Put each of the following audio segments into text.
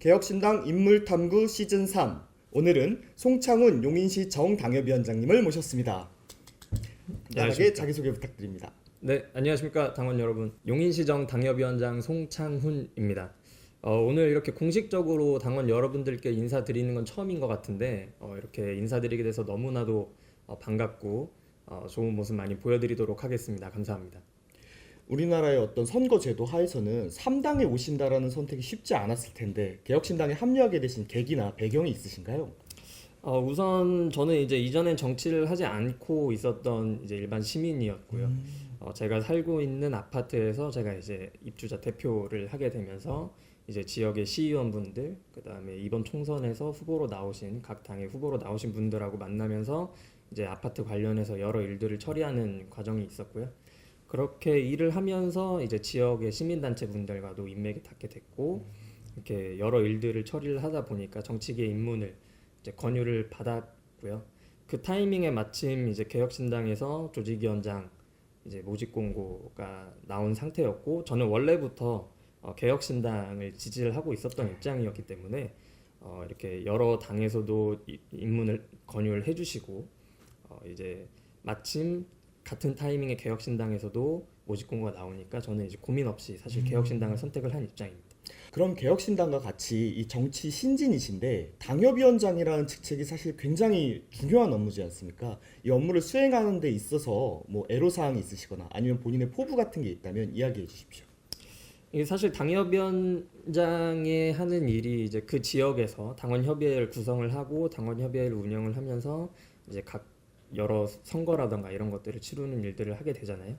개혁신당 인물탐구 시즌 3 오늘은 송창훈 용인시 정당협위원장님을 모셨습니다. 간단하게. 자기소개 부탁드립니다. 네, 안녕하십니까 당원 여러분. 용인시 정 당협위원장 송창훈입니다. 어, 오늘 이렇게 공식적으로 당원 여러분들께 인사드리는 건 처음인 것 같은데 어, 이렇게 인사드리게 돼서 너무나도 어, 반갑고 어, 좋은 모습 많이 보여드리도록 하겠습니다. 감사합니다. 우리나라의 어떤 선거제도 하에서는 3당에 오신다라는 선택이 쉽지 않았을 텐데 개혁신당에 합류하게 되신 계기나 배경이 있으신가요? 어, 우선 저는 이제 이전엔 정치를 하지 않고 있었던 이제 일반 시민이었고요. 어, 제가 살고 있는 아파트에서 제가 이제 입주자 대표를 하게 되면서 이제 지역의 시의원분들, 그 다음에 이번 총선에서 후보로 나오신 각 당의 후보로 나오신 분들하고 만나면서 이제 아파트 관련해서 여러 일들을 처리하는 과정이 있었고요. 그렇게 일을 하면서 이제 지역의 시민단체 분들과도 인맥이 닿게 됐고 이렇게 여러 일들을 처리를 하다 보니까 정치계 입문을 이제 권유를 받았고요. 그 타이밍에 마침 이제 개혁신당에서 조직위원장 이제 모집 공고가 나온 상태였고 저는 원래부터 어, 개혁신당을 지지를 하고 있었던 입장이었기 때문에 어, 이렇게 여러 당에서도 이- 입문을 권유를 해주시고 어, 이제 마침 같은 타이밍에 개혁신당에서도 모집 공고가 나오니까 저는 이제 고민 없이 사실 개혁신당을 선택을 한 입장입니다. 그럼 개혁신당과 같이 이 정치 신진이신데 당협위원장이라는 직책이 사실 굉장히 중요한 업무지 않습니까? 이 업무를 수행하는 데 있어서 뭐 애로사항이 있으시거나 아니면 본인의 포부 같은 게 있다면 이야기해 주십시오. 이게 사실 당협위원장이 하는 일이 이제 그 지역에서 당원 협의회를 구성을 하고 당원 협의회를 운영을 하면서 이제 각 여러 선거라던가 이런 것들을 치르는 일들을 하게 되잖아요.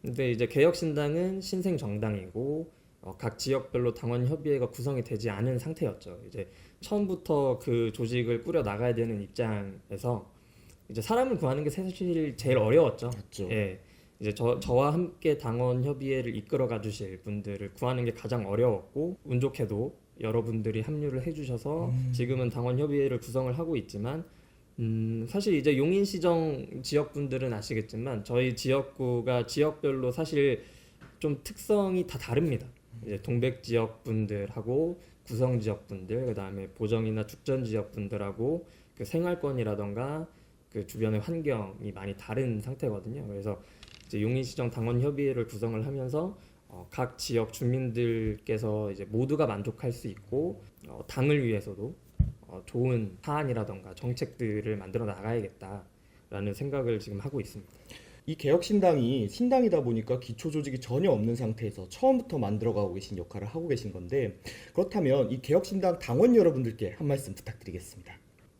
근데 이제 개혁신당은 신생 정당이고 어, 각 지역별로 당원 협의회가 구성이 되지 않은 상태였죠. 이제 처음부터 그 조직을 꾸려 나가야 되는 입장에서 이제 사람을 구하는 게 사실 제일 어려웠죠. 맞죠? 예. 이제 저, 저와 함께 당원 협의회를 이끌어 가 주실 분들을 구하는 게 가장 어려웠고 운 좋게도 여러분들이 합류를 해주셔서 지금은 당원 협의회를 구성을 하고 있지만 음, 사실 이제 용인 시정 지역 분들은 아시겠지만 저희 지역구가 지역별로 사실 좀 특성이 다 다릅니다. 이제 동백 지역 분들하고 구성 지역 분들, 그 다음에 보정이나 죽전 지역 분들하고 그 생활권이라던가 그 주변의 환경이 많이 다른 상태거든요. 그래서 이제 용인 시정 당원 협의회를 구성을 하면서 어, 각 지역 주민들께서 이제 모두가 만족할 수 있고 어, 당을 위해서도 어, 좋은 사안이라던가 정책들을 만들어 나가야겠다라는 생각을 지금 하고 있습니다. 이 개혁신당이 신당이다 보니까 기초 조직이 전혀 없는 상태에서 처음부터 만들어가고 계신 역할을 하고 계신 건데 그렇다면 이 개혁신당 당원 여러분들께 한 말씀 부탁드리겠습니다.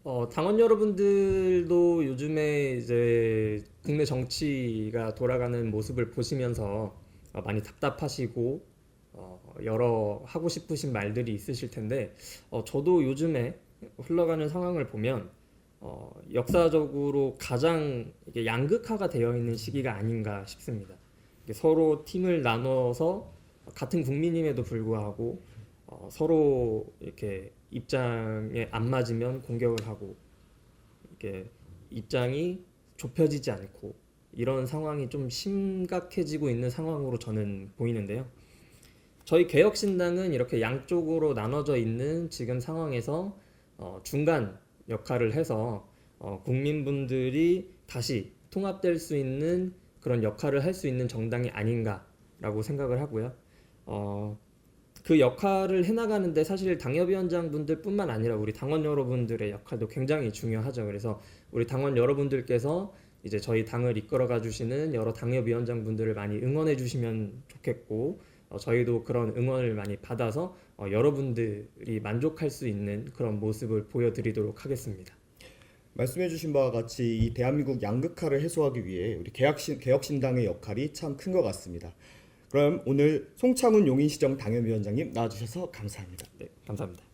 어, 당원 여러분들도 요즘에 이제 국내 정치가 돌아가는 모습을 보시면서 어, 많이 답답하시고 어, 여러 하고 싶으신 말들이 있으실 텐데 어, 저도 요즘에 흘러가는 상황을 보면 어, 역사적으로 가장 양극화가 되어 있는 시기가 아닌가 싶습니다. 서로 팀을 나눠서 같은 국민임에도 불구하고 어, 서로 이렇게 입장에 안 맞으면 공격을 하고 이게 입장이 좁혀지지 않고 이런 상황이 좀 심각해지고 있는 상황으로 저는 보이는데요. 저희 개혁신당은 이렇게 양쪽으로 나눠져 있는 지금 상황에서 어, 중간 역할을 해서 어, 국민분들이 다시 통합될 수 있는 그런 역할을 할 수 있는 정당이 아닌가라고 생각을 하고요. 어, 그 역할을 해나가는데 사실 당협위원장 분들뿐만 아니라 우리 당원 여러분들의 역할도 굉장히 중요하죠. 그래서 우리 당원 여러분들께서 이제 저희 당을 이끌어가 주시는 여러 당협위원장 분들을 많이 응원해 주시면 좋겠고 어, 저희도 그런 응원을 많이 받아서 어, 여러분들이 만족할 수 있는 그런 모습을 보여드리도록 하겠습니다. 말씀해주신 바와 같이 이 대한민국 양극화를 해소하기 위해 우리 개혁신, 개혁신당의 역할이 참 큰 것 같습니다. 그럼 오늘 송창훈 용인시정 당협위원장님 나와주셔서 감사합니다. 네, 감사합니다.